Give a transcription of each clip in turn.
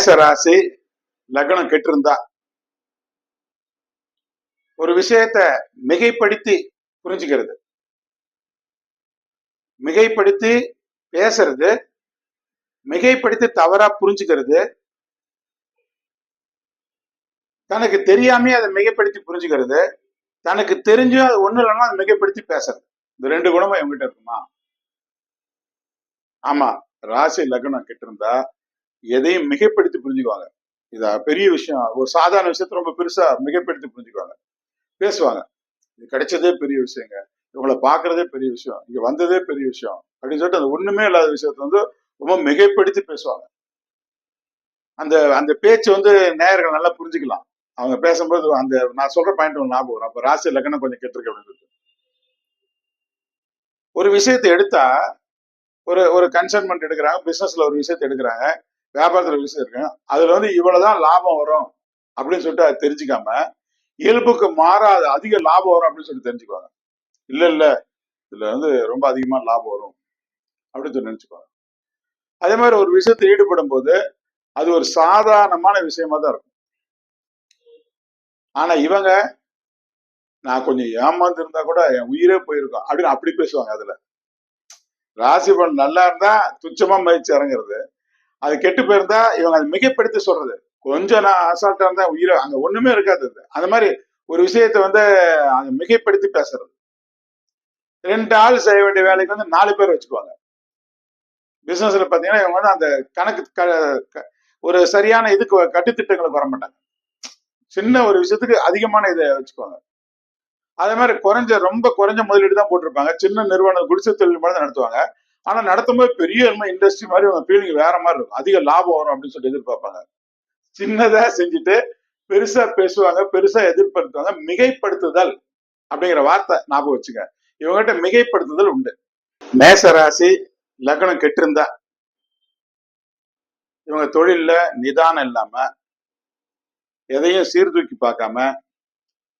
மேச ராசி லக்னம் கெட்டிருந்தா. ஒரு விஷயத்த மிகைப்படுத்தி புரிஞ்சுக்கிறது. மிகைப்படுத்தி பேசுறது மிகைப்படுத்தி தவறா புரிஞ்சுக்கிறது. தனக்கு தெரியாமே அதை மிகைப்படுத்தி புரிஞ்சுக்கிறது. தனக்கு தெரிஞ்சும் அது ஒண்ணு இல்லைன்னா அதை மிகைப்படுத்தி பேசுறது. இந்த ரெண்டு குணமும் இவங்ககிட்ட இருக்குமா? ஆமா ராசி லக்னம் கெட்டிருந்தா எதையும் மிகைப்படுத்தி புரிஞ்சுக்குவாங்க. இது பெரிய விஷயம். ஒரு சாதாரண விஷயத்த ரொம்ப பெருசா மிகைப்படுத்தி புரிஞ்சுக்குவாங்க. பேசுவாங்க. இது கிடைச்சதே பெரிய விஷயங்க. இவங்கள பாக்குறதே பெரிய விஷயம். இங்க வந்ததே பெரிய விஷயம். அப்படின்னு சொல்லிட்டு அந்த ஒண்ணுமே இல்லாத விஷயத்த வந்து ரொம்ப மிகைப்படுத்தி பேசுவாங்க. அந்த அந்த பேச்சு வந்து நேயர்கள் நல்லா புரிஞ்சுக்கலாம். அவங்க பேசும்போது அந்த நான் சொல்ற பாயிண்ட் ஒன்று ஞாபகம் அப்ப ராசி லக்கணம் கொஞ்சம் கெட்டிருக்கு அப்படின்னு ஒரு விஷயத்தை எடுத்தா ஒரு ஒரு கன்சர்ன்மெண்ட் எடுக்கிறாங்க பிசினஸ்ல ஒரு விஷயத்தை எடுக்கிறாங்க. வியாபாரத்துல விஷயம் இருக்கு. அதுல வந்து இவ்வளவுதான் லாபம் வரும் அப்படின்னு சொல்லிட்டு அதை தெரிஞ்சுக்காம இயல்புக்கு மாறாத அதிக லாபம் வரும் அப்படின்னு சொல்லி தெரிஞ்சுக்குவாங்க. இல்ல இல்ல இதுல வந்து ரொம்ப அதிகமா லாபம் வரும் அப்படின்னு சொல்லி நினைச்சுக்குவாங்க. அதே மாதிரி ஒரு விஷயத்தை ஈடுபடும் போது அது ஒரு சாதாரணமான விஷயமா தான் இருக்கும். ஆனா இவங்க நான் கொஞ்சம் ஏமாந்து இருந்தா கூட என் உயிரே போயிருக்கும் அப்படின்னு அப்படி பேசுவாங்க அதுல. ராசி பலன் நல்லா இருந்தா துச்சமா மதிச்சு இறங்குறது அது கெட்டு போயிருந்தா இவங்க அதை மிகப்படுத்தி சொல்றது. கொஞ்சம் நான் அசால்ட்டா இருந்தா உயிரை அங்க ஒண்ணுமே இருக்காது அது. அந்த மாதிரி ஒரு விஷயத்த வந்து அதை மிகைப்படுத்தி பேசுறது. ரெண்டு ஆள் செய்ய வேண்டிய வேலைக்கு வந்து நாலு பேர் வச்சுக்குவாங்க. பிசினஸ்ல பாத்தீங்கன்னா இவங்க வந்து அந்த கணக்கு க- க- ஒரு சரியான இதுக்கு கட்டுத்திட்டங்களுக்கு வர மாட்டாங்க சின்ன ஒரு விஷயத்துக்கு அதிகமான இதை வச்சுக்குவாங்க. அதே மாதிரி குறைஞ்ச ரொம்ப குறைஞ்ச முதலீடு தான் போட்டிருப்பாங்க. சின்ன நிறுவனம் குடிசை தொழில் மட்டும் நடத்துவாங்க. ஆனா நடத்தும் போது பெரிய இண்டஸ்ட்ரி மாதிரி அவங்க ஃபீலிங் வேற மாதிரி இருக்கும். அதிக லாபம் வரும் அப்படின்னு சொல்லி எதிர்பார்ப்பாங்க. சின்னதா செஞ்சுட்டு பெருசா பேசுவாங்க பெருசா எதிர்பார்த்துவாங்க மிகைப்படுத்துதல் அப்படிங்கிற வார்த்தை ஞாபகம் வச்சுங்க. இவங்ககிட்ட மிகைப்படுத்துதல் உண்டு. மேச ராசி லக்னம் கெட்டிருந்தா இவங்க தொழில்ல நிதானம் இல்லாம எதையும் சீர்தூக்கி பார்க்காம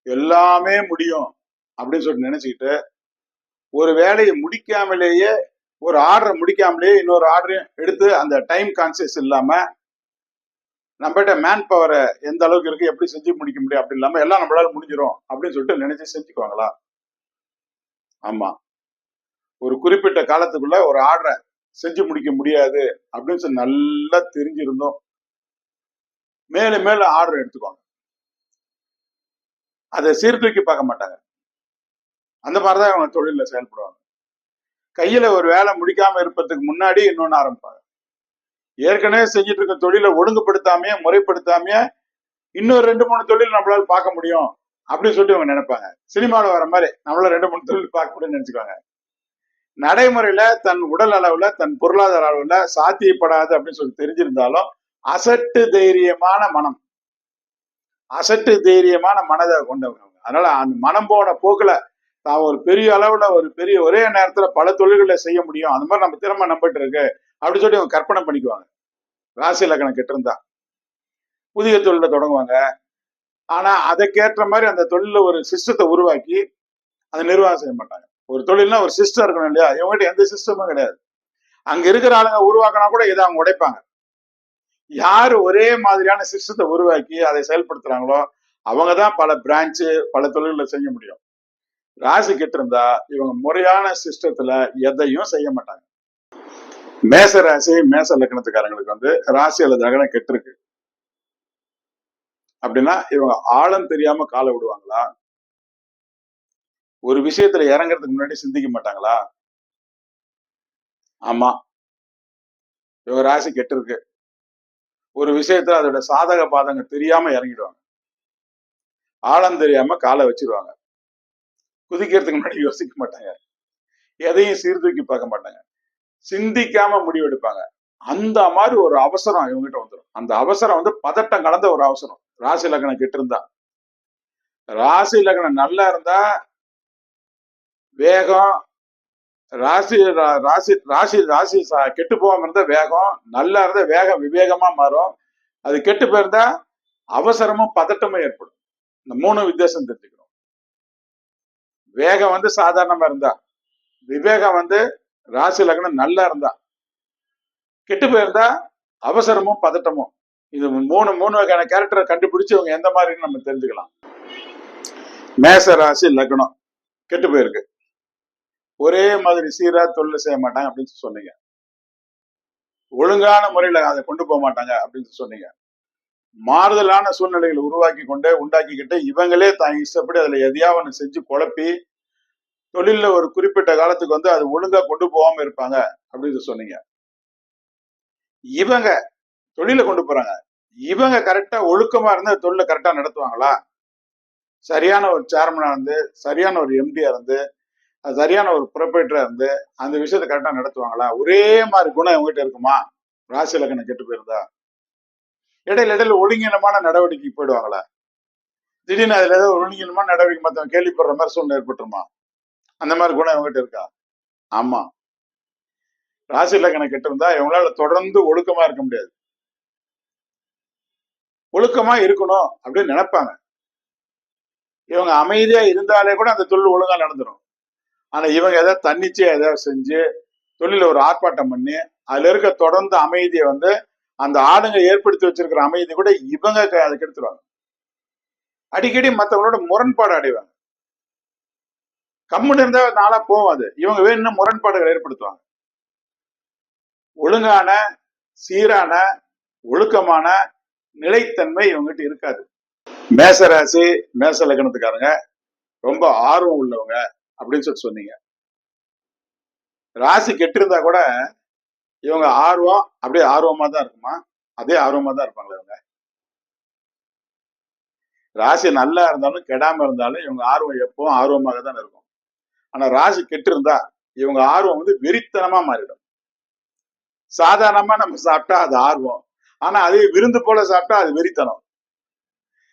எல்லாமே முடியும் அப்படின்னு சொல்லி நினைச்சுக்கிட்டு ஒரு வேலையை முடிக்காமலேயே ஒரு ஆர்டரை முடிக்காமலேயே இன்னொரு ஆர்டரையும் எடுத்து அந்த டைம் கான்சியஸ் இல்லாம நம்மகிட்ட மேன் பவரை எந்த அளவுக்கு இருக்கு எப்படி செஞ்சு முடிக்க முடியும் அப்படி இல்லாம எல்லாம் நம்மளால முடிஞ்சிரும் அப்படின்னு சொல்லிட்டு நினைச்சு செஞ்சுக்குவாங்களா? ஆமா. ஒரு குறிப்பிட்ட காலத்துக்குள்ள ஒரு ஆர்டரை செஞ்சு முடிக்க முடியாது அப்படின்னு சொல்லி நல்லா தெரிஞ்சிருந்தோம். மேலும் மேலும் ஆர்டர் எடுத்துக்குவாங்க. அதை சீர்தூக்கி பார்க்க மாட்டாங்க. அந்த மாதிரிதான் அவங்க தொழில செயல்படுவாங்க. கையில ஒரு வேலை முடிக்காம இருப்பதுக்கு முன்னாடி இன்னொன்னு ஆரம்பிப்பாங்க. ஏற்கனவே செஞ்சுட்டு இருக்க தொழிலை ஒழுங்குபடுத்தாமையே முறைப்படுத்தாமையே இன்னொரு ரெண்டு மூணு தொழில் நம்மளால பார்க்க முடியும் அப்படின்னு சொல்லிட்டு இவங்க நினைப்பாங்க. சினிமாவில் வர மாதிரி நம்மளால ரெண்டு மூணு தொழில் பார்க்க முடியும்னு நினைச்சுக்காங்க நடைமுறையில தன் உடல் அளவுல தன் பொருளாதார அளவுல சாத்தியப்படாது அப்படின்னு சொல்லி தெரிஞ்சிருந்தாலும் அசட்டு தைரியமான மனம். அசட்டு தைரியமான மனதை கொண்டவங்க. அதனால அந்த மனம் போன போக்குல தான் ஒரு பெரிய அளவுல ஒரு பெரிய ஒரே நேரத்துல பல தொழில்களை செய்ய முடியும். அந்த மாதிரி நம்ம திறமை நம்பிட்டு இருக்கு. அப்படின்னு சொல்லி அவங்க கற்பனை பண்ணிக்குவாங்க. ராசி லக்கணம் கெட்டிருந்தா. புதிய தொழில தொடங்குவாங்க. ஆனா அதற்கேற்ற மாதிரி அந்த தொழில ஒரு சிஸ்டத்தை உருவாக்கி அதை நிர்வாகம் செய்ய மாட்டாங்க. ஒரு தொழில்னா ஒரு சிஸ்டம் இருக்கணும் இல்லையா? இவங்ககிட்ட எந்த சிஸ்டமும் கிடையாது. அங்க இருக்கிற ஆளுங்க உருவாக்கினா கூட இதை அவங்க உடைப்பாங்க. யார் ஒரே மாதிரியான சிஸ்டத்தை உருவாக்கி அதை செயல்படுத்துறாங்களோ அவங்க தான் பல பிரான்ச்சு பல தொழில்களை செய்ய முடியும். ராசி கெட்டிருந்தா இவங்க முறையான சிஸ்டத்துல எதையும் செய்ய மாட்டாங்க. மேச ராசி மேச லக்னத்துக்காரங்களுக்கு வந்து ராசி அல்லது லக்னம் கெட்டிருக்கு. அப்படின்னா இவங்க ஆழம் தெரியாம காலை விடுவாங்களா? ஒரு விஷயத்துல இறங்குறதுக்கு முன்னாடி சிந்திக்க மாட்டாங்களா? ஆமா. இவங்க ராசி கெட்டிருக்கு. ஒரு விஷயத்துல அதோட சாதக பாதங்க தெரியாம இறங்கிடுவாங்க. ஆழம் தெரியாம காலை வச்சிருவாங்க. குதிக்கிறதுக்கு முன்னாடி யோசிக்க மாட்டாங்க. எதையும் சீர்தூக்கி பார்க்க மாட்டாங்க. சிந்திக்காம முடிவெடுப்பாங்க அந்த மாதிரி ஒரு அவசரம் இவங்ககிட்ட வந்துடும் அந்த அவசரம் வந்து பதட்டம் கலந்த ஒரு அவசரம். ராசி லக்னம் கெட்டு இருந்தா. ராசி லக்னம் நல்லா இருந்தா வேகம். ராசி ராசி ராசி ராசி கெட்டு போகாம இருந்தா வேகம். நல்லா இருந்தா வேகம் விவேகமா மாறும். அது கெட்டு போயிருந்தா அவசரமும் பதட்டமும் ஏற்படும். இந்த மூணு வித்தியாசம் தெரிஞ்சுக்கணும். வேகம் வந்து சாதாரணமா இருந்தா. விவேகம் வந்து ராசி லக்னம் நல்லா இருந்தா. கெட்டு போயிருந்தா அவசரமும் பதட்டமும். இது மூணு மூணு வகையான கேரக்டரை கண்டுபிடிச்சு இவங்க எந்த மாதிரின்னு நம்ம தெரிஞ்சுக்கலாம். மேச ராசி லக்னம் கெட்டு போயிருக்கு. ஒரே மாதிரி சீரா தொழில் செய்ய மாட்டாங்க அப்படின்னு சொன்னீங்க. ஒழுங்கான முறையில அதை கொண்டு போக மாட்டாங்க அப்படின்னு சொன்னீங்க. மாறுதலான சூழ்நிலைகளை உருவாக்கி கொண்டு உண்டாக்கிக்கிட்டு இவங்களே தான் இஷ்டப்படி அதுல எதையாவது ஒன்று செஞ்சு குழப்பி தொழில்ல ஒரு குறிப்பிட்ட காலத்துக்கு வந்து அது ஒழுங்கா கொண்டு போகாம இருப்பாங்க அப்படின்னு சொன்னீங்க. இவங்க தொழில கொண்டு போறாங்க. இவங்க கரெக்டா ஒழுக்கமா இருந்து தொழில கரெக்டா நடத்துவாங்களா? சரியான ஒரு சேர்மனா இருந்து சரியான ஒரு எம்டியா இருந்து அது சரியான ஒரு ப்ரொபரேட்டரா இருந்து அந்த விஷயத்த கரெக்டா நடத்துவாங்களா? ஒரே மாதிரி குணம் இவங்ககிட்ட இருக்குமா? ராசி லக்கணம் கெட்டு போயிருந்தா. இடையில இடையில ஒழுங்கீனமான நடவடிக்கைக்கு போயிடுவாங்களா? திடீர்னு அதுல ஏதோ ஒழுங்கீனமான நடவடிக்கை மற்றவங்க கேள்விப்படுற மாதிரி சூழ்நிலை ஏற்பட்டுருமா? அந்த மாதிரி குணம் இவங்ககிட்ட இருக்கா? ஆமா. ராசி லக்கணம் கெட்டு இருந்தா இவங்களால தொடர்ந்து ஒழுக்கமா இருக்க முடியாது. ஒழுக்கமா இருக்கணும் அப்படின்னு நினைப்பாங்க. இவங்க அமைதியா இருந்தாலே கூட அந்த தொழில் ஒழுங்கா நடந்துடும் ஆனா இவங்க ஏதாவது தன்னிச்சையா ஏதாவது செஞ்சு தொழில ஒரு ஆர்ப்பாட்டம் பண்ணி அதுல இருக்க தொடர்ந்து அமைதியை வந்து அந்த ஆளுங்க ஏற்படுத்தி வச்சிருக்கிற அமைதி கூட இவங்க க- அதுக்கு எடுத்துருவாங்க. அடிக்கடி மத்தவங்களோட முரண்பாடு அடைவாங்க. கம்முன்னு இருந்தா நாளா போவாது. இவங்க வேணும் முரண்பாடுகளை ஏற்படுத்துவாங்க. ஒழுங்கான சீரான ஒழுக்கமான நிலைத்தன்மை இவங்ககிட்ட இருக்காது. மேசராசி மேச லக்னத்துக்காரங்க ரொம்ப ஆர்வம் உள்ளவங்க அப்படின்னு சொல்லி சொன்னீங்க. ராசி கெட்டிருந்தா கூட இவங்க ஆர்வம் அப்படியே ஆர்வமா தான் இருக்குமா? அதே ஆர்வமா தான் இருப்பாங்களா இவங்க. ராசி நல்லா இருந்தாலும் கெடாம இருந்தாலும் இவங்க ஆர்வம் எப்பவும் ஆர்வமாக தான் இருக்கும். ஆனா ராசி கெட்டு இருந்தா இவங்க ஆர்வம் வந்து வெறித்தனமா மாறிடும். சாதாரணமா நம்ம சாப்பிட்டா அது ஆர்வம். ஆனா அதே விருந்து போல சாப்பிட்டா அது வெறித்தனம்.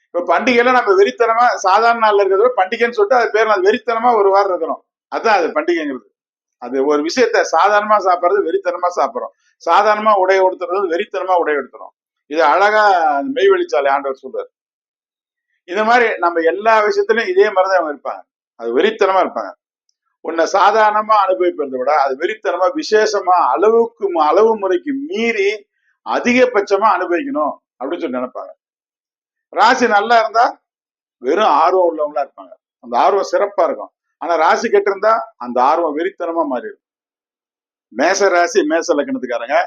இப்ப பண்டிகையில நம்ம வெறித்தனமா சாதாரண நாள்ல இருக்கிறத விட பண்டிகைன்னு சொல்லிட்டு அது பேர் நான் வெறித்தனமா ஒரு வாரம் இருக்கணும். அதான் அது பண்டிகைங்கிறது. அது ஒரு விஷயத்த சாதாரணமா சாப்பிடுறது வெறித்தனமா சாப்பிடுறோம். சாதாரணமா உடைய உடுத்துறது வெறித்தனமா உடைய உடுத்துறோம். இது அழகா மெய் வெளிச்சாலை ஆண்டவர் சொல்றாரு. இந்த மாதிரி நம்ம எல்லா விஷயத்திலும் இதே மாதிரிதான் அவங்க இருப்பாங்க. அது வெறித்தனமா இருப்பாங்க. உன்னை சாதாரணமா அனுபவிப்பதை விட அது வெறித்தனமா விசேஷமா அளவுக்கு அளவு முறைக்கு மீறி அதிகபட்சமா அனுபவிக்கணும் அப்படின்னு சொல்லி நினைப்பாங்க. ராசி நல்லா இருந்தா வெறும் ஆர்வம் உள்ளவங்களா இருப்பாங்க. அந்த ஆர்வம் சிறப்பா இருக்கும். ஆனா ராசி கெட்டிருந்தா அந்த ஆர்வம் வெறித்தனமா மாறிடும். மேச ராசி மேச லக்கணத்துக்காரங்க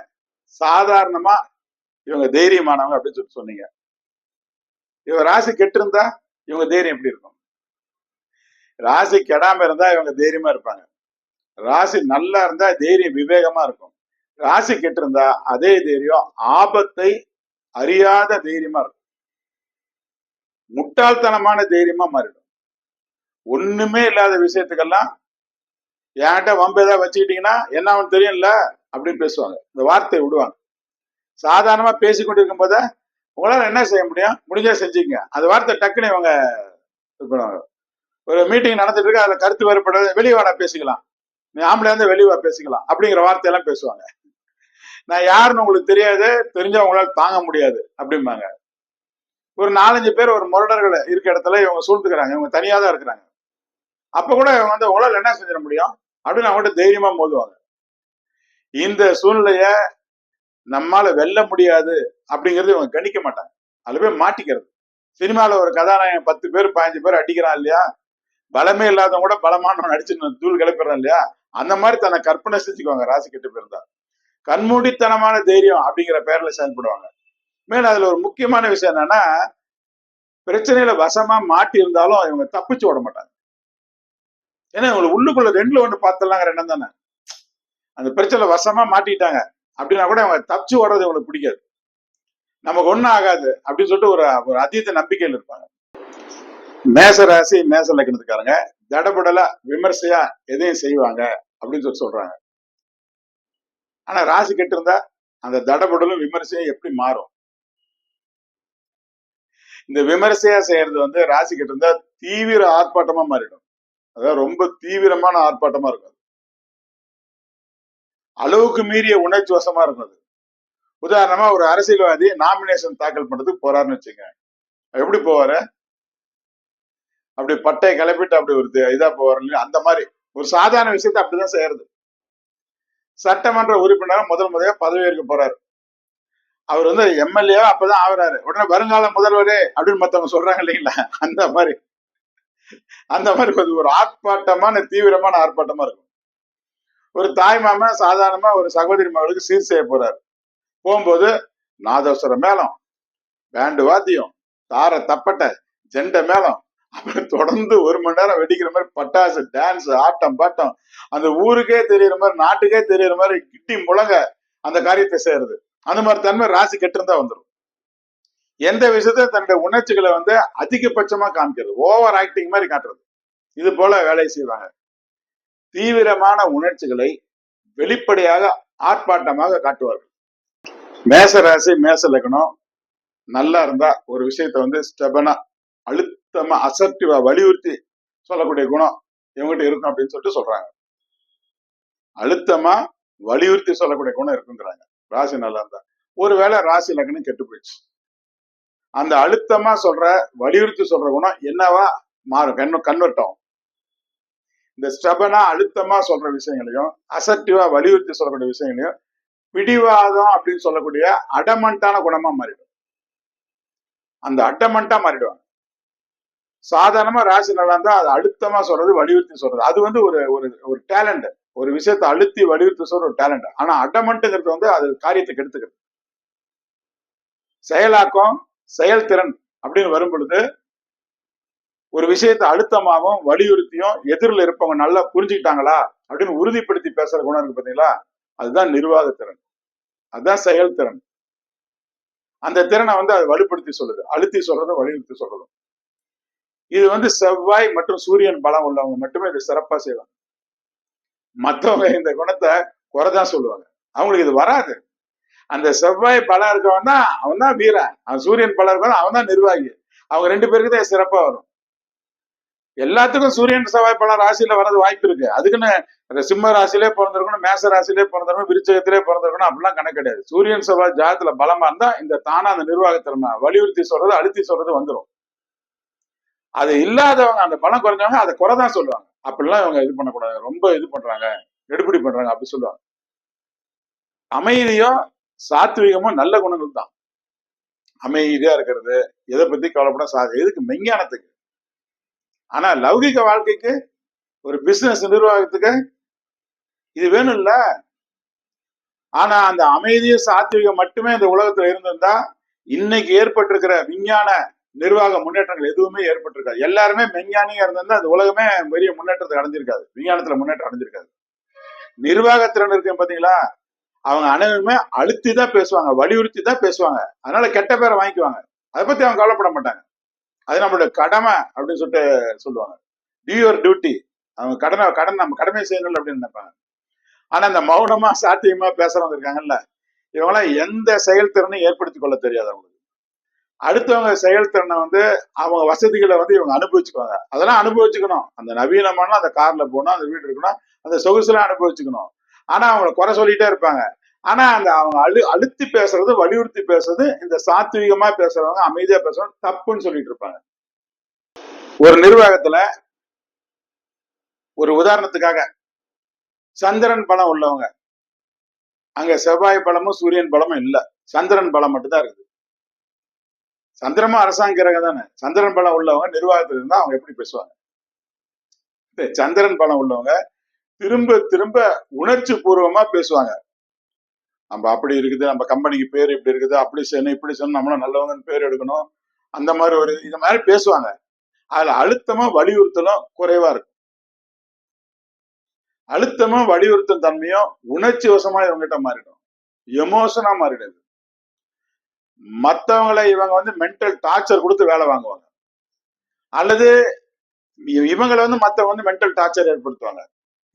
சாதாரணமா இவங்க தைரியமானவங்க அப்படின்னு சொல்லி சொன்னீங்க. இவங்க ராசி கெட்டிருந்தா இவங்க தைரியம் எப்படி இருக்கும்? ராசி கெடாம இருந்தா இவங்க தைரியமா இருப்பாங்க. ராசி நல்லா இருந்தா தைரியம் விவேகமா இருக்கும். ராசி கெட்டிருந்தா அதே தைரியம் ஆபத்தை அறியாத தைரியமா இருக்கும். முட்டாள்தனமான தைரியமா மாறிடும். ஒண்ணுமே இல்லாத விஷயத்துக்கெல்லாம் என்கிட்ட வம்பு ஏதாவது வச்சுக்கிட்டீங்கன்னா என்ன அவன் தெரியும்ல? அப்படின்னு பேசுவாங்க. இந்த வார்த்தையை விடுவாங்க. சாதாரணமா பேசி கொண்டிருக்கும் போத உங்களால என்ன செய்ய முடியும்? முடிஞ்சா செஞ்சுக்கங்க. அந்த வார்த்தை டக்குன்னு இவங்க பண்ணுவாங்க. ஒரு மீட்டிங் நடந்துட்டு இருக்கு அதுல கருத்து வேறுபட வெளியே பேசிக்கலாம். நீ ஆம்பளை வந்து வெளியே பேசிக்கலாம். அப்படிங்கிற வார்த்தையெல்லாம் பேசுவாங்க. நான் யாருன்னு உங்களுக்கு தெரியாது தெரிஞ்சா உங்களால தாங்க முடியாது அப்படிம்பாங்க. ஒரு நாலஞ்சு பேர் ஒரு முரடர்கள் இருக்க இடத்துல இவங்க சூழ்ந்துக்கிறாங்க. இவங்க தனியா தான் இருக்கிறாங்க. அப்ப கூட இவங்க வந்து உங்களால என்ன செஞ்சிட முடியும்? அப்படின்னு அவங்ககிட்ட தைரியமா மோதுவாங்க. இந்த சூழ்நிலைய நம்மால வெல்ல முடியாது அப்படிங்கறது இவங்க கணிக்க மாட்டாங்க. அதுல போய் மாட்டிக்கிறது. சினிமால ஒரு கதாநாயகன் பத்து பேர் பதினஞ்சு பேர் அடிக்கிறான் இல்லையா? பலமே இல்லாதவங்க கூட பலமானவன் அடிச்சு தூள் கிளப்பிடுறான் இல்லையா? அந்த மாதிரி தன்னை கற்பனை செஞ்சுக்குவாங்க ராசி கெட்டு போயிருந்தா. கண்மூடித்தனமான தைரியம் அப்படிங்கிற பேர்ல செயல்படுவாங்க. மேலும் அதுல ஒரு முக்கியமான விஷயம் என்னன்னா பிரச்சனையில வசமா மாட்டி இருந்தாலும் இவங்க தப்பிச்சு விட மாட்டாங்க. ஏன்னா இவங்களுக்கு உள்ளுக்குள்ள ரெண்டுல ஒண்ணு பார்த்துலாங்கிற எண்ணம் தானே? அந்த பிரச்சனை வசமா மாட்டிட்டாங்க அப்படின்னா கூட அவங்க தப்பிச்சு ஓடுறது இவங்களுக்கு பிடிக்காது. நமக்கு ஒண்ணும் ஆகாது அப்படின்னு சொல்லிட்டு ஒரு ஒரு அதீத நம்பிக்கையில் இருப்பாங்க. மேச ராசி மேச லக்னத்துக்காரங்க தடபடலா விமர்சையா எதையும் செய்வாங்க அப்படின்னு சொல்லி சொல்றாங்க. ஆனா ராசி கெட்டு இருந்தா அந்த தடபுடலும் விமர்சையும் எப்படி மாறும்? இந்த விமர்சையா செய்யறது வந்து ராசி கெட்டு இருந்தா தீவிர ஆர்ப்பாட்டமா மாறிடும். அதாவது ரொம்ப தீவிரமான ஆர்ப்பாட்டமா இருக்கும் அளவுக்கு மீறிய உணர்ச்சி வசமா இருக்கும் அது. உதாரணமா ஒரு அரசியல்வாதி நாமினேஷன் தாக்கல் பண்றதுக்கு போறாருன்னு வச்சுங்க. எப்படி போவாரு? அப்படி பட்டை கிளப்பிட்டு அப்படி ஒரு இதா போவாரு இல்லையா? அந்த மாதிரி. ஒரு சாதாரண விஷயத்த அப்படிதான் செய்யறது. சட்டமன்ற உறுப்பினரா முதல் முறையா பதவியேற்க போறாரு. அவர் வந்து எம்எல்ஏ அப்பதான் ஆகுறாரு. உடனே வருங்கால முதல்வரே அப்படின்னு மத்தவங்க சொல்றாங்க இல்லைங்களா? அந்த மாதிரி. அந்த மாதிரி கொஞ்சம் ஒரு ஆர்ப்பாட்டமான தீவிரமான ஆர்ப்பாட்டமா இருக்கும். ஒரு தாய் மாமா சாதாரணமா ஒரு சகோதரி மகளுக்கு சீர் செய்ய போறாரு. போகும்போது நாதஸ்வர மேளம் பேண்டு வாத்தியம் தார தப்பட்டை ஜெண்டை மேளம் அப்புறம் தொடர்ந்து ஒரு மணி நேரம் வெடிக்கிற மாதிரி பட்டாசு டான்ஸ் ஆட்டம் பாட்டம் அந்த ஊருக்கே தெரியற மாதிரி நாட்டுக்கே தெரியற மாதிரி கிட்டி முழங்க அந்த காரியத்தை செய்யறது. அந்த மாதிரி தன்மை ராசி கெட்டிருந்தா வந்துடும் எந்த விஷயத்த தன்னுடைய உணர்ச்சிகளை வந்து அதிகபட்சமா காமிக்கிறது. ஓவர் ஆக்டிங் மாதிரி காட்டுறது. இது போல வேலை செய்வாங்க. தீவிரமான உணர்ச்சிகளை வெளிப்படையாக ஆர்ப்பாட்டமாக காட்டுவார்கள். மேச ராசி மேச லக்னம் நல்லா இருந்தா ஒரு விஷயத்த வந்து ஸ்டெபனா அழுத்தமா அசர்டிவா வலியுறுத்தி சொல்லக்கூடிய குணம் இவங்ககிட்ட இருக்கும் அப்படின்னு சொல்லிட்டு சொல்றாங்க. அழுத்தமா வலியுறுத்தி சொல்லக்கூடிய குணம் இருக்குங்கிறாங்க. ராசி நல்லா இருந்தா. ஒருவேளை ராசி லக்னம் கெட்டு போயிடுச்சு. அந்த அழுத்தமா சொல்ற வலியுறுத்தி சொல்ற குணம் என்னவா மாறும்? கண்ணு கன்வெர்ட்டும் இந்த ஸ்டபனா அழுத்தமா சொல்ற விஷயங்களையும் அசர்டிவா வலியுறுத்தி சொல்லக்கூடிய விஷயங்களையும் பிடிவாதம் அப்படின்னு சொல்லக்கூடிய அடமண்டான குணமா மாறிடும். அந்த அடமண்டா மாறிடுவாங்க. சாதாரணமா ராசி நல்லா இருந்தா அது அழுத்தமா சொல்றது வலியுறுத்தி சொல்றது. அது வந்து ஒரு ஒரு ஒரு டேலண்ட் ஒரு விஷயத்தை அழுத்தி வலியுறுத்தி சொல்ற ஒரு டேலண்ட் ஆனா அடமண்ட்டுங்கிறது வந்து அது காரியத்தை கெடுத்துக்கிறது செயலாக்கம் செயல்திறன் அப்படின்னு வரும் பொழுது ஒரு விஷயத்தை அழுத்தமாகவும் வலியுறுத்தியும் எதிரில் இருப்பவங்க நல்லா புரிஞ்சுக்கிட்டாங்களா அப்படின்னு உறுதிப்படுத்தி பேசுற குணம் இருக்கு பாத்தீங்களா? அதுதான் நிர்வாகத்திறன் அதுதான் செயல்திறன். அந்த திறனை வந்து அது வலுப்படுத்தி சொல்லுது. அழுத்தி சொல்றதும் வலியுறுத்தி சொல்றதும். இது வந்து செவ்வாய் மற்றும் சூரியன் பலம் உள்ளவங்க மட்டுமே இதை சிறப்பா செய்வாங்க. மற்றவங்க இந்த குணத்தை குறைதான் சொல்லுவாங்க. அவங்களுக்கு இது வராது. அந்த செவ்வாய் பலம் இருக்கவன் தான் அவன் தான் வீரன். அவன் சூரியன் பலம் இருக்கவன் அவன் தான் நிர்வாகி. அவங்க ரெண்டு பேருக்கு தான் சிறப்பா வரும். எல்லாத்துக்கும் சூரியன் செவ்வாய் பலம் ராசியில வர்றது வாய்ப்பு இருக்கு. அதுக்குன்னு அந்த சிம்ம ராசிலே பிறந்திருக்கணும் மேச ராசிலே பிறந்திருக்கணும் விருச்சகத்திலே பிறந்திருக்கணும் அப்படிலாம் கணக்கு கிடையாது. சூரியன் செவ்வாய் ஜாதத்துல பலமா இருந்தா இந்த தானா அந்த நிர்வாகத்திறமை வலியுறுத்தி சொல்றது அழுத்தி சொல்றது வந்துடும் அது இல்லாதவங்க அந்த பலம் குறைஞ்சவங்க அதை குறைதான் சொல்லுவாங்க. அப்படிலாம் இவங்க இது பண்ணக்கூடாது. ரொம்ப இது பண்றாங்க எடுபடி பண்றாங்க அப்படி சொல்லுவாங்க. அமைதியும் சாத்விகமும் நல்ல குணங்கள் தான் அமைதியா இருக்கிறது எதை பத்தி கவலைப்பட சா எதுக்கு? மெஞ்ஞானத்துக்கு ஆனா லௌகிக வாழ்க்கைக்கு ஒரு பிசினஸ் நிர்வாகத்துக்கு இது வேணும் இல்ல ஆனா அந்த அமைதியும் சாத்விகம் மட்டுமே இந்த உலகத்துல இருந்திருந்தா இன்னைக்கு ஏற்பட்டிருக்கிற விஞ்ஞான நிர்வாக முன்னேற்றங்கள் எதுவுமே ஏற்பட்டிருக்காது. எல்லாருமே மெஞ்ஞானியா இருந்திருந்தா அந்த உலகமே பெரிய முன்னேற்றத்தை அடைஞ்சிருக்காது. விஞ்ஞானத்துல முன்னேற்றம் அடைஞ்சிருக்காது. நிர்வாக திறன் இருக்கு பாத்தீங்களா? அவங்க அனைவருமே அழுத்தி தான் பேசுவாங்க வலியுறுத்தி தான் பேசுவாங்க. அதனால கெட்ட பேரை வாங்கிக்குவாங்க. அதை பத்தி அவங்க கவலைப்பட மாட்டாங்க. அது நம்மளுடைய கடமை அப்படின்னு சொல்லிட்டு சொல்லுவாங்க. டியூர் டியூட்டி அவங்க கடனை கடன் நம்ம கடமை செய்யணும் அப்படின்னு நினைப்பாங்க. ஆனா இந்த மௌனமா சாத்தியமா பேசுறவங்க இருக்காங்கல்ல இவங்களாம் எந்த செயல்திறனையும் ஏற்படுத்தி கொள்ள தெரியாது அவங்களுக்கு. அடுத்தவங்க செயல்திறனை வந்து அவங்க வசதிகளை வந்து இவங்க அனுபவிச்சுக்குவாங்க. அதெல்லாம் அனுபவிச்சுக்கணும். அந்த நவீனமான அந்த கார்ல போகணும் அந்த வீடு இருக்கணும் அந்த சொகுசுலாம் அனுபவிச்சுக்கணும். ஆனா அவங்கள குறை சொல்லிட்டே இருப்பாங்க. ஆனா அந்த அவங்க அழு அழுத்தி பேசுறது வலியுறுத்தி பேசுறது இந்த சாத்வீகமா பேசுறவங்க அமைதியா பேசுறவங்க தப்புன்னு சொல்லிட்டு இருப்பாங்க. ஒரு நிர்வாகத்துல ஒரு உதாரணத்துக்காக சந்திரன் பலம் உள்ளவங்க. அங்க செவ்வாய் பலமும் சூரியன் பலமும் இல்ல. சந்திரன் பலம் மட்டும்தான் இருக்குது. சந்திரமா அரசாங்க கிரகம் தானே. சந்திரன் பலம் உள்ளவங்க நிர்வாகத்துல இருந்தா அவங்க எப்படி பேசுவாங்க? சந்திரன் பலம் உள்ளவங்க திரும்ப திரும்ப உணர்ச்சி பூர்வமா பேசுவாங்க. நம்ம அப்படி இருக்குது நம்ம கம்பெனிக்கு பேர் இப்படி இருக்குது அப்படி செய்யணும் இப்படி செய்யணும் நம்மளும் நல்லவங்கன்னு பேர் எடுக்கணும். அந்த மாதிரி ஒரு இந்த மாதிரி பேசுவாங்க. அதுல அழுத்தமா வலியுறுத்தலும் குறைவா இருக்கும். அழுத்தமா வலியுறுத்தும் தன்மையும் உணர்ச்சி வசமா இவங்ககிட்ட மாறிடும். எமோஷனா மாறிடுது. மத்தவங்களை இவங்க வந்து மென்டல் டார்ச்சர் கொடுத்து வேலை வாங்குவாங்க. அல்லது இவங்களை வந்து மத்தவங்க வந்து மென்டல் டார்ச்சர் ஏற்படுத்துவாங்க.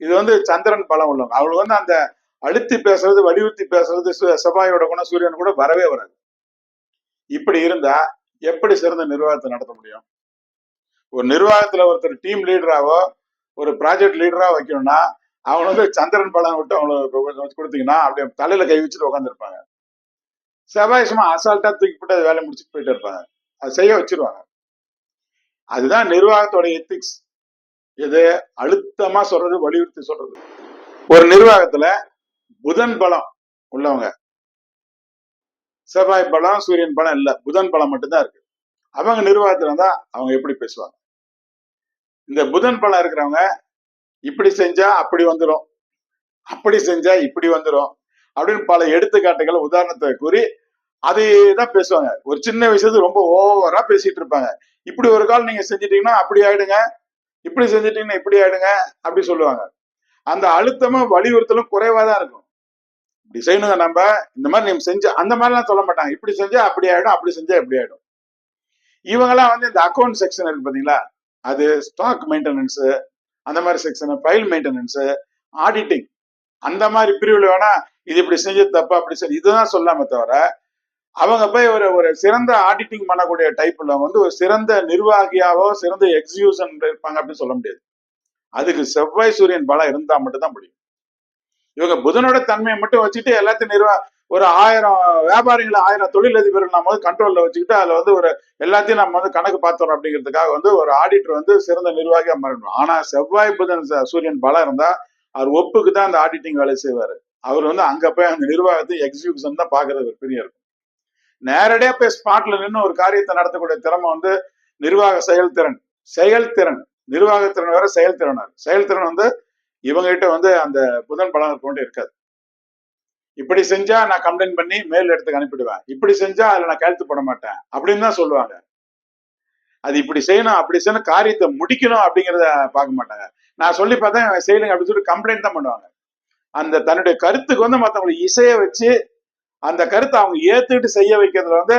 இது வந்து சந்திரன் பலம் உள்ளவங்க. அவங்களுக்கு வந்து அந்த அழுத்தி பேசுறது வலியுறுத்தி பேசுறது செவ்வாயோட குணம் சூரியன் கூட வரவே வராது. இப்படி இருந்தா எப்படி சிறந்த நிர்வாகத்தை நடத்த முடியும்? ஒரு நிர்வாகத்துல ஒருத்தர் டீம் லீடராவோ ஒரு ப்ராஜெக்ட் லீடரா வைக்கணும்னா அவங்க வந்து சந்திரன் பலம் விட்டு அவங்களுக்கு கொடுத்தீங்கன்னா அப்படியே தலையில கை வச்சுட்டு உட்காந்துருப்பாங்க செவ்வாய் சும்மா அசால்ட்டா தூக்கிப்பட்டு வேலை முடிச்சுட்டு போயிட்டு இருப்பாங்க. அது செய்ய வச்சிருவாங்க. அதுதான் நிர்வாகத்தோட எத்திக்ஸ் இது அழுத்தமா சொல்றது வலியுறுத்தி சொல்றது. ஒரு நிர்வாகத்துல புதன் பலம் உள்ளவங்க. செவ்வாய் பலம் சூரியன் பலம் இல்ல புதன் பலம் மட்டும்தான் இருக்கு. அவங்க நிர்வாகத்துல இருந்தா அவங்க எப்படி பேசுவாங்க? இந்த புதன் பலம் இருக்கிறவங்க இப்படி செஞ்சா அப்படி வந்துடும் அப்படி செஞ்சா இப்படி வந்துடும் அப்படின்னு பல எடுத்துக்காட்டுகள் உதாரணத்தை கூறி அதை தான் பேசுவாங்க. ஒரு சின்ன விஷயத்து ரொம்ப ஓவரா பேசிட்டு இருப்பாங்க. இப்படி ஒரு கால் நீங்க செஞ்சிட்டீங்கன்னா அப்படி ஆயிடுங்க. இப்படி செஞ்சிட்டீங்கன்னா இப்படி ஆயிடுங்க அப்படி சொல்லுவாங்க. அந்த அழுத்தமும் வலியுறுத்தலும் குறைவா தான் இருக்கும். இப்படி செய்யணுங்க நம்ம இந்த மாதிரி நீங்க செஞ்ச அந்த மாதிரிலாம் சொல்ல மாட்டாங்க. இப்படி செஞ்சா அப்படி ஆயிடும் அப்படி செஞ்சா இப்படி ஆயிடும். இவங்கெல்லாம் வந்து இந்த அக்கௌண்ட் செக்ஷன் இருக்கு பாத்தீங்களா? அது ஸ்டாக் மெயின்டெனன்ஸ் அந்த மாதிரி செக்ஷன் ஃபைல் மெயின்டெனன்ஸ் ஆடிட்டிங் அந்த மாதிரி பிரிவுல வேணா இது இப்படி செஞ்சது தப்பு அப்படி செஞ்சு இதுதான் சொல்லாம தவிர அவங்க போய் ஒரு ஒரு சிறந்த ஆடிட்டிங் பண்ணக்கூடிய டைப்ல வந்து ஒரு சிறந்த நிர்வாகியாவோ சிறந்த எக்ஸிகியூஷன் இருப்பாங்க அப்படின்னு சொல்ல முடியாது. அதுக்கு செவ்வாய் சூரியன் பலம் இருந்தா மட்டும் தான் முடியும். இவங்க புதனோட தன்மையை மட்டும் வச்சுட்டு எல்லாத்தையும் நிர்வா ஒரு ஆயிரம் வியாபாரிகளை ஆயிரம் தொழிலதிபர்கள் நம்ம வந்து கண்ட்ரோல்ல வச்சுக்கிட்டு அதுல வந்து ஒரு எல்லாத்தையும் நம்ம வந்து கணக்கு பார்த்தோம் அப்படிங்கிறதுக்காக வந்து ஒரு ஆடிட்டர் வந்து சிறந்த நிர்வாகியா மாறணும். ஆனா செவ்வாய் புதன் சூரியன் பலம் இருந்தா அவர் ஒப்புக்கு தான் அந்த ஆடிட்டிங் வேலை செய்வாரு. அவர் வந்து அங்க போய் அந்த நிர்வாகத்தை எக்ஸிகியூஷன் தான் பாக்குறது ஒரு பெரிய இருக்கும். நேரடியா போய் ஸ்பாட்ல நின்று ஒரு காரியத்தை நடத்தக்கூடிய திறமை வந்து நிர்வாக செயல்திறன். செயல்திறன். நிர்வாகத்திறன் வேற செயல்திறன் வேற. செயல்திறன் வந்து இவங்க கிட்ட வந்து அந்த புதன் பலம் கொண்டு இருக்காது. இப்படி செஞ்சா நான் கம்ப்ளைண்ட் பண்ணி மேல் இடத்துக்கு அனுப்பிடுவேன். இப்படி செஞ்சா அதுல நான் கழுத்து போட மாட்டேன். அப்படின்னு தான் சொல்லுவாங்க. அது இப்படி செய்யணும் அப்படி செய்யணும் காரியத்தை முடிக்கணும் அப்படிங்கிறத பார்க்க மாட்டாங்க. நான் சொல்லி பார்த்தேன் செய்யலுங்க அப்படின்னு சொல்லிட்டு கம்ப்ளைண்ட் தான் பண்ணுவாங்க. அந்த தன்னுடைய கருத்துக்கு வந்து மற்றவங்களுக்கு இசைய வச்சு அந்த கருத்தை அவங்க ஏத்துக்கிட்டு செய்ய வைக்கிறதுல வந்து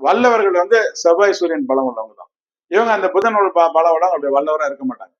வல்லவர்கள் வந்து செவ்வாய் சூரியன் பலம் உள்ளவங்க தான். இவங்க அந்த புதன் பலம் உள்ளவங்க அப்படி வல்லவரா இருக்க மாட்டாங்க.